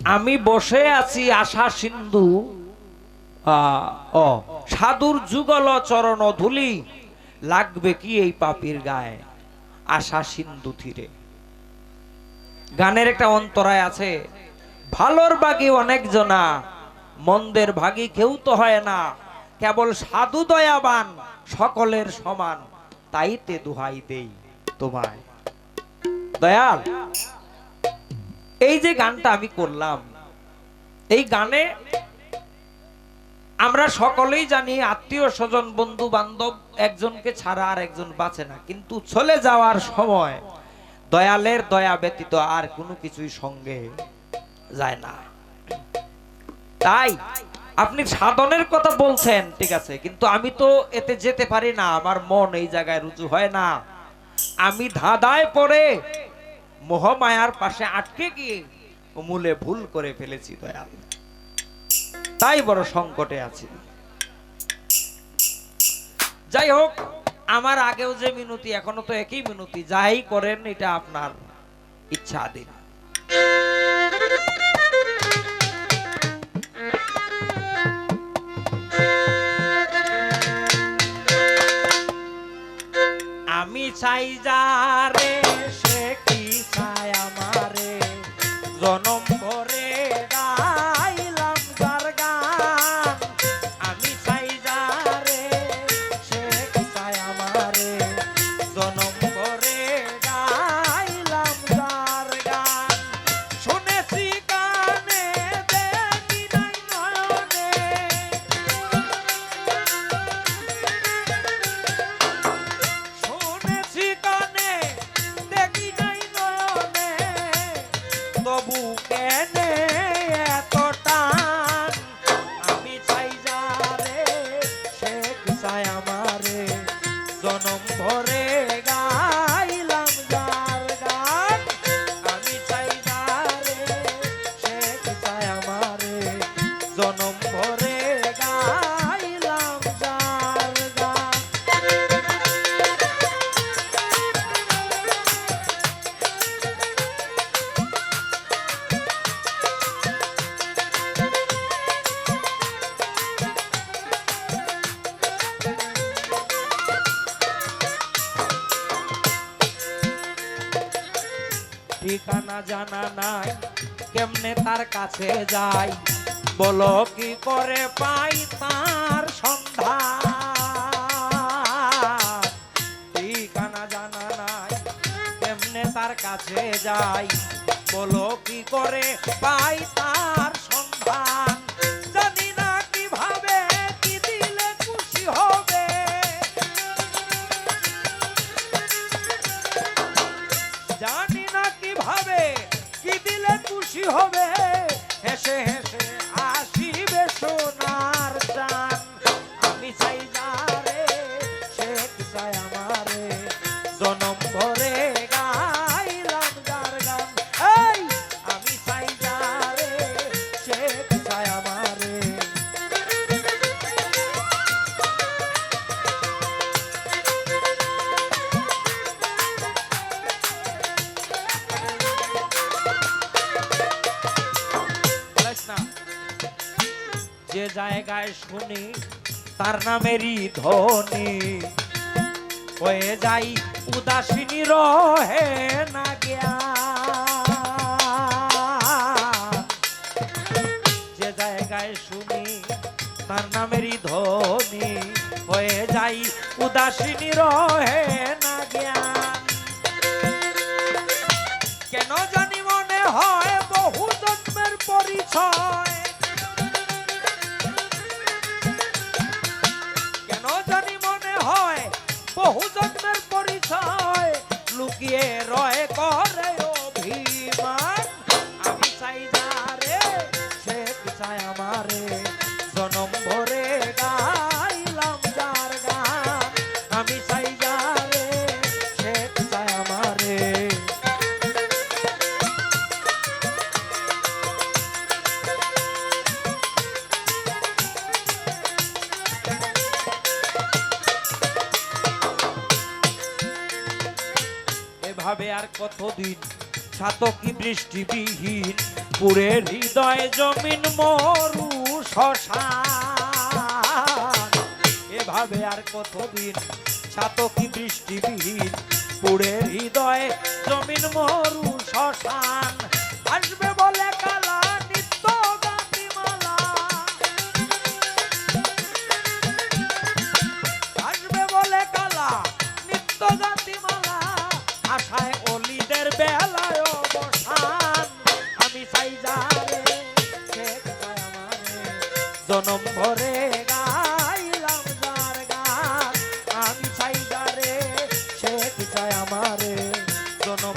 আমি বসে আছি আশা সিন্ধু। সাধুর যুগল চরণ ধুলি, লাগবে কি এই পাপির গায়ে? আশা সিন্ধু থিরে গানের একটা অন্তরায় আছে, ভালোর বাগি অনেক জনা, মন্দের ভাগি কেউ তো হয় না, কেবল সাধু দয়াবান, সকলের সমান, তাইতে দুহাই দেই তোমায়। দয়াল! এই যে গানটা আমি করলাম, এই গানে আমরা সকলেই জানি আত্মীয় স্বজন বন্ধু বান্ধব একজনকে ছাড়া আর একজন বাঁচে না। কিন্তু চলে যাওয়ার সময় দয়ালের দয়া ব্যতীত আর কোনো কিছুই সঙ্গে যায় না। তাই আপনি সাধনের কথা বলছেন, ঠিক আছে, কিন্তু আমি তো এতে যেতে পারি না, আমার মন এই জায়গায় রুজু হয় না। আমি ধাঁধায় পড়ে মোহমায়ার পাশে আটকে গিয়ে মূলে ভুল করে ফেলেছি দয়াল তাই বড় সংকটে আছি। যাই হোক, আমার আগেও যে মিনতি, এখনও তো একই মিনতি। যাই করেন, এটা আপনার ইচ্ছা ইচ্ছাধীন আমি চাই যারে জনম চাই ঠিকানা জানা নাই, কেমনে তার কাছে যাই? বলো কি করে পাই তার সন্ধান? ঠিকানা জানা নাই, কেমনে তার কাছে যাই? বলো কি করে পাই তার সন্ধান? খুশি হবে হেসে হেসে আসিবে সোনার যে জায়গায় শুনি, তার নামেরই ধ্বনি। হয়ে যাই উদাসীনী রহে না জ্ঞান যে জায়গায় শুনি, তার নামেরই ধ্বনি। হয়ে যাই উদাসীনী রহে না জ্ঞান কেন জানি মনে হয় বহু জন্মের পরিচয়। quiero এভাবে আর কতদিন? সাতকি বৃষ্টিবিহীন, পুরে হৃদয় জমিন মরু শ্মশান। এভাবে আর কতদিন? সাতকি বৃষ্টিবিহীন, পুরে হৃদয় জমিন মরু শশান আসবে বলে জনম ভরে গাইলাম যার গান আমি চাই যারে শেখ চাই আমারে? জনম